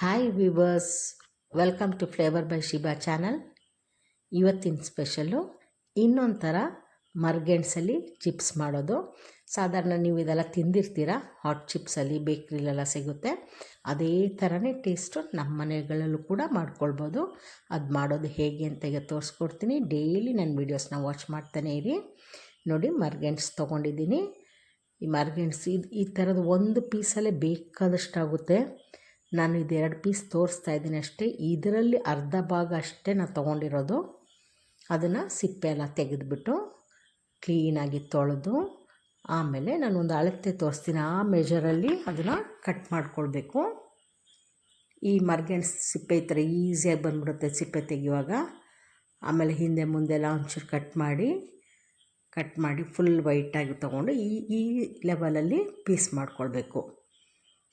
Hi viewers welcome to flavour by Shiba channel ಇವತ್ತಿನ special ಇನ್ನೊಂದು ಥರ ಮರ್ಗೆಣ್ಸಲ್ಲಿ ಚಿಪ್ಸ್ ಮಾಡೋದು. ಸಾಧಾರಣ ನೀವು ಇದೆಲ್ಲ ತಿಂದಿರ್ತೀರ? ಹಾಟ್ ಚಿಪ್ಸಲ್ಲಿ ಬೇಕ್ರಿಲೆಲ್ಲ ಸಿಗುತ್ತೆ. ಅದೇ ಥರನೇ ಟೇಸ್ಟು ನಮ್ಮ ಮನೆಗಳಲ್ಲೂ ಕೂಡ ಮಾಡ್ಕೊಳ್ಬೋದು. ಅದು ಮಾಡೋದು ಹೇಗೆ ಅಂತ ಈಗ ತೋರಿಸ್ಕೊಡ್ತೀನಿ. ಡೈಲಿ ನನ್ನ ವೀಡಿಯೋಸ್ನ ವಾಚ್ ಮಾಡ್ತಾನೆ ಇರಿ. ನೋಡಿ ಮರ್ಗೆಣ್ಸ್ ತೊಗೊಂಡಿದ್ದೀನಿ. ಈ ಮರ್ಗೆಣ್ಸ್ ಇದು ಈ ಥರದ ಒಂದು ಪೀಸಲ್ಲೇ ಬೇಕಾದಷ್ಟಾಗುತ್ತೆ. ನಾನು ಇದೆರಡು ಪೀಸ್ ತೋರಿಸ್ತಾ ಇದ್ದೀನಿ ಅಷ್ಟೇ. ಇದರಲ್ಲಿ ಅರ್ಧ ಭಾಗ ಅಷ್ಟೇ ನಾನು ತೊಗೊಂಡಿರೋದು. ಅದನ್ನು ಸಿಪ್ಪೆ ಎಲ್ಲ ತೆಗೆದುಬಿಟ್ಟು ಕ್ಲೀನಾಗಿ ತೊಳೆದು ಆಮೇಲೆ ನಾನು ಒಂದು ಅಳತೆ ತೋರಿಸ್ತೀನಿ. ಆ ಮೆಜರಲ್ಲಿ ಅದನ್ನು ಕಟ್ ಮಾಡ್ಕೊಳ್ಬೇಕು. ಈ ಮರ್ಗೆಣ್ ಸಿಪ್ಪೆ ಈ ಥರ ಈಸಿಯಾಗಿ ಬಂದ್ಬಿಡುತ್ತೆ ಸಿಪ್ಪೆ ತೆಗೆಯುವಾಗ. ಆಮೇಲೆ ಹಿಂದೆ ಮುಂದೆಲ್ಲ ಒಂಚೂರು ಕಟ್ ಮಾಡಿ ಕಟ್ ಮಾಡಿ ಫುಲ್ ವೈಟಾಗಿ ತೊಗೊಂಡು ಈ ಈ ಲೆವೆಲಲ್ಲಿ ಪೀಸ್ ಮಾಡ್ಕೊಳ್ಬೇಕು.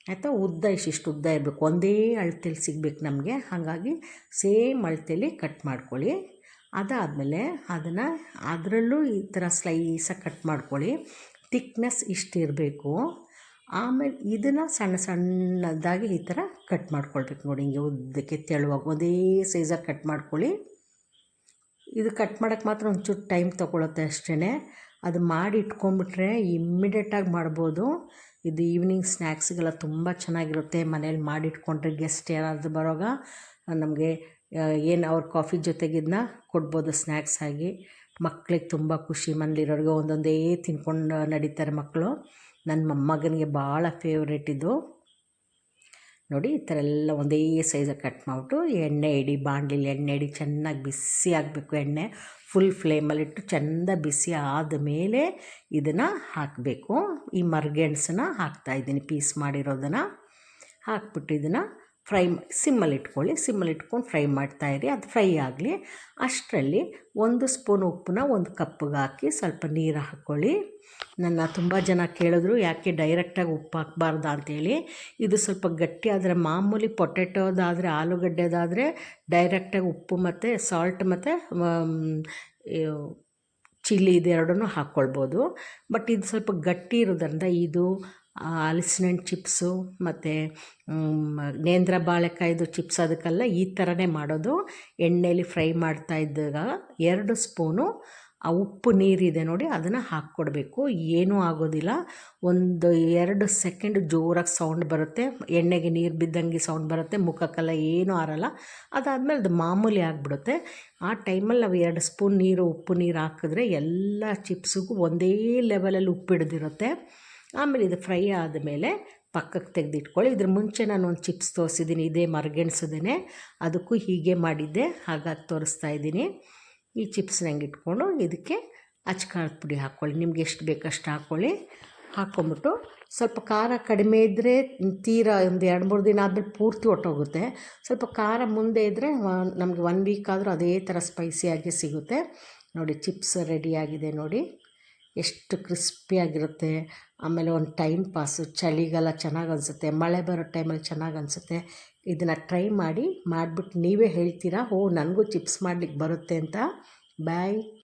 ಆಯಿತಾ? ಉದ್ದ ಇಷ್ಟಿಷ್ಟು ಉದ್ದ ಇರಬೇಕು. ಒಂದೇ ಅಳತೆಲಿ ಸಿಗಬೇಕು ನಮಗೆ. ಹಾಗಾಗಿ ಸೇಮ್ ಅಳತೆಲಿ ಕಟ್ ಮಾಡ್ಕೊಳ್ಳಿ. ಅದಾದಮೇಲೆ ಅದನ್ನು ಅದರಲ್ಲೂ ಈ ಥರ ಸ್ಲೈಸಾಗಿ ಕಟ್ ಮಾಡ್ಕೊಳ್ಳಿ. ತಿಕ್ನೆಸ್ ಇಷ್ಟಿರಬೇಕು ಆಮೇಲೆ ಇದನ್ನು ಸಣ್ಣ ಸಣ್ಣದಾಗಿ ಈ ಥರ ಕಟ್ ಮಾಡ್ಕೊಳ್ಬೇಕು ನೋಡಿ. ಹಿಂಗೆ ಉದ್ದಕ್ಕೆ ತೆಳುವಾಗ ಒಂದೇ ಸೈಜಾಗಿ ಕಟ್ ಮಾಡ್ಕೊಳ್ಳಿ. ಇದು ಕಟ್ ಮಾಡೋಕ್ಕೆ ಮಾತ್ರ ಒಂಚೂರು ಟೈಮ್ ತೊಗೊಳುತ್ತೆ ಅಷ್ಟೇ ಅದು ಮಾಡಿ ಇಟ್ಕೊಂಡ್ಬಿಟ್ರೆ ಇಮ್ಮಿಡಿಯೇಟಾಗಿ ಮಾಡ್ಬೋದು. ಇದು ಈವ್ನಿಂಗ್ ಸ್ನ್ಯಾಕ್ಸ್ಗೆಲ್ಲ ತುಂಬ ಚೆನ್ನಾಗಿರುತ್ತೆ. ಮನೇಲಿ ಮಾಡಿಟ್ಕೊಂಡ್ರೆ ಗೆಸ್ಟ್ ಏನಾದರೂ ಬರೋವಾಗ, ನಮಗೆ ಏನು ಅವ್ರ ಕಾಫಿ ಜೊತೆಗಿದನ್ನ ಕೊಡ್ಬೋದು ಸ್ನ್ಯಾಕ್ಸ್ ಆಗಿ. ಮಕ್ಳಿಗೆ ತುಂಬ ಖುಷಿ. ಮನೇಲಿರೋರಿಗೆ ಒಂದೊಂದೇ ತಿನ್ಕೊಂಡು ನಡೀತಾರೆ ಮಕ್ಕಳು ನನ್ನ ಮೊಮ್ಮಗನಿಗೆ ಭಾಳ ಫೇವ್ರೇಟ್ ಇದು. ನೋಡಿ ಈ ಥರ ಎಲ್ಲ ಒಂದೇ ಸೈಜಾಗಿ ಕಟ್ ಮಾಡಿಬಿಟ್ಟು ಎಣ್ಣೆ ಇಡಿ ಬಾಣಲಿಲಿ ಎಣ್ಣೆ ಇಡಿ ಚೆನ್ನಾಗಿ ಬಿಸಿ ಆಗಬೇಕು ಎಣ್ಣೆ ಫುಲ್ ಫ್ಲೇಮಲ್ಲಿಟ್ಟು ಚೆಂದ ಬಿಸಿ ಆದ ಮೇಲೆ ಇದನ್ನು ಹಾಕಬೇಕು. ಈ ಮರ್ಗೆಣ್ಸನ್ನ ಹಾಕ್ತಾಯಿದ್ದೀನಿ ಪೀಸ್ ಮಾಡಿರೋದನ್ನು. ಹಾಕ್ಬಿಟ್ಟು ಇದನ್ನು ಫ್ರೈ ಸಿಮ್ಮಲ್ಲಿ ಇಟ್ಕೊಳ್ಳಿ ಸಿಮ್ಮಲ್ಲಿ ಇಟ್ಕೊಂಡು ಫ್ರೈ ಮಾಡ್ತಾ ಇರಿ. ಅದು ಫ್ರೈ ಆಗಲಿ, ಅಷ್ಟರಲ್ಲಿ ಒಂದು ಸ್ಪೂನ್ ಉಪ್ಪನ್ನ ಒಂದು ಕಪ್ಪಿಗೆ ಹಾಕಿ ಸ್ವಲ್ಪ ನೀರು ಹಾಕ್ಕೊಳ್ಳಿ. ನನ್ನ ತುಂಬ ಜನ ಕೇಳಿದ್ರು, ಯಾಕೆ ಡೈರೆಕ್ಟಾಗಿ ಉಪ್ಪು ಹಾಕ್ಬಾರ್ದು ಅಂತೇಳಿ. ಇದು ಸ್ವಲ್ಪ ಗಟ್ಟಿ ಆದರೆ, ಮಾಮೂಲಿ ಪೊಟೆಟೋದಾದರೆ ಆಲೂಗಡ್ಡೆದಾದರೆ ಡೈರೆಕ್ಟಾಗಿ ಉಪ್ಪು ಮತ್ತು ಸಾಲ್ಟ್ ಮತ್ತು ಚಿಲ್ಲಿ ಇದೆರಡನ್ನೂ ಹಾಕ್ಕೊಳ್ಬೋದು. ಬಟ್ ಇದು ಸ್ವಲ್ಪ ಗಟ್ಟಿ ಇರೋದ್ರಿಂದ ಇದು ಹಲಸಿನಣ್ಣು ಚಿಪ್ಸು ಮತ್ತು ನೇಂದ್ರ ಬಾಳೆಕಾಯಿದು ಚಿಪ್ಸ್ ಅದಕ್ಕೆಲ್ಲ ಈ ಥರನೇ ಮಾಡೋದು. ಎಣ್ಣೆಯಲ್ಲಿ ಫ್ರೈ ಮಾಡ್ತಾ ಇದ್ದಾಗ ಎರಡು ಸ್ಪೂನು, ಆ, ಉಪ್ಪು ನೀರಿದೆ ನೋಡಿ ಅದನ್ನು ಹಾಕ್ಕೊಡ್ಬೇಕು. ಏನೂ ಆಗೋದಿಲ್ಲ. ಒಂದು ಎರಡು ಸೆಕೆಂಡ್ ಜೋರಾಗಿ ಸೌಂಡ್ ಬರುತ್ತೆ. ಎಣ್ಣೆಗೆ ನೀರು ಬಿದ್ದಂಗೆ ಸೌಂಡ್ ಬರುತ್ತೆ. ಮುಖಕ್ಕೆಲ್ಲ ಏನೂ ಆರಲ್ಲ. ಅದಾದಮೇಲೆ ಅದು ಮಾಮೂಲಿ ಆಗಿಬಿಡುತ್ತೆ. ಆ ಟೈಮಲ್ಲಿ ನಾವು ಎರಡು ಸ್ಪೂನ್ ನೀರು, ಉಪ್ಪು ನೀರು ಹಾಕಿದ್ರೆ ಎಲ್ಲ ಚಿಪ್ಸಿಗೂ ಒಂದೇ ಲೆವೆಲಲ್ಲಿ ಉಪ್ಪು ಹಿಡ್ದಿರುತ್ತೆ ಆಮೇಲೆ ಇದು ಫ್ರೈ ಆದಮೇಲೆ ಪಕ್ಕಕ್ಕೆ ತೆಗೆದಿಟ್ಕೊಳ್ಳಿ. ಇದ್ರ ಮುಂಚೆ ನಾನು ಒಂದು ಚಿಪ್ಸ್ ತೋರಿಸಿದ್ದೀನಿ, ಇದೇ ಮರಗೆಣಸದೇ ಅದಕ್ಕೂ ಹೀಗೆ ಮಾಡಿದ್ದೆ, ಹಾಗಾಗಿ ತೋರಿಸ್ತಾ ಇದ್ದೀನಿ. ಈ ಚಿಪ್ಸ್ ಹಂಗೆ ಇಟ್ಕೊಂಡು ಇದಕ್ಕೆ ಅಚ್ಕಾರದ ಪುಡಿ ಹಾಕ್ಕೊಳ್ಳಿ ನಿಮ್ಗೆ ಎಷ್ಟು ಬೇಕಷ್ಟು ಹಾಕ್ಕೊಳ್ಳಿ ಹಾಕ್ಕೊಂಬಿಟ್ಟು ಸ್ವಲ್ಪ ಖಾರ ಕಡಿಮೆ ಇದ್ದರೆ ತೀರಾ ಒಂದು ಎರಡು ಮೂರು ದಿನ ಆದಮೇಲೆ ಪೂರ್ತಿ ಹೊಟ್ಟೋಗುತ್ತೆ ಸ್ವಲ್ಪ ಖಾರ ಮುಂದೆ ಇದ್ದರೆ ನಮಗೆ ಒನ್ ವೀಕ್ ಆದರೂ ಅದೇ ಥರ ಸ್ಪೈಸಿಯಾಗಿ ಸಿಗುತ್ತೆ. ನೋಡಿ ಚಿಪ್ಸ್ ರೆಡಿಯಾಗಿದೆ ನೋಡಿ. ಎಷ್ಟು ಕ್ರಿಸ್ಪಿಯಾಗಿರುತ್ತೆ ಆಮೇಲೆ ಒಂದು ಟೈಮ್ ಪಾಸು, ಚಳಿಗಾಲ ಚೆನ್ನಾಗಿ ಅನಿಸುತ್ತೆ, ಮಳೆ ಬರೋ ಟೈಮಲ್ಲಿ ಚೆನ್ನಾಗಿ ಅನಿಸುತ್ತೆ. ಇದನ್ನು ಟ್ರೈ ಮಾಡಿ ಮಾಡಿಬಿಟ್ಟು ನೀವೇ ಹೇಳ್ತೀರಾ, ಓ, ನನಗೂ ಚಿಪ್ಸ್ ಮಾಡ್ಲಿಕ್ಕೆ ಬರುತ್ತೆ ಅಂತ. ಬಾಯ್.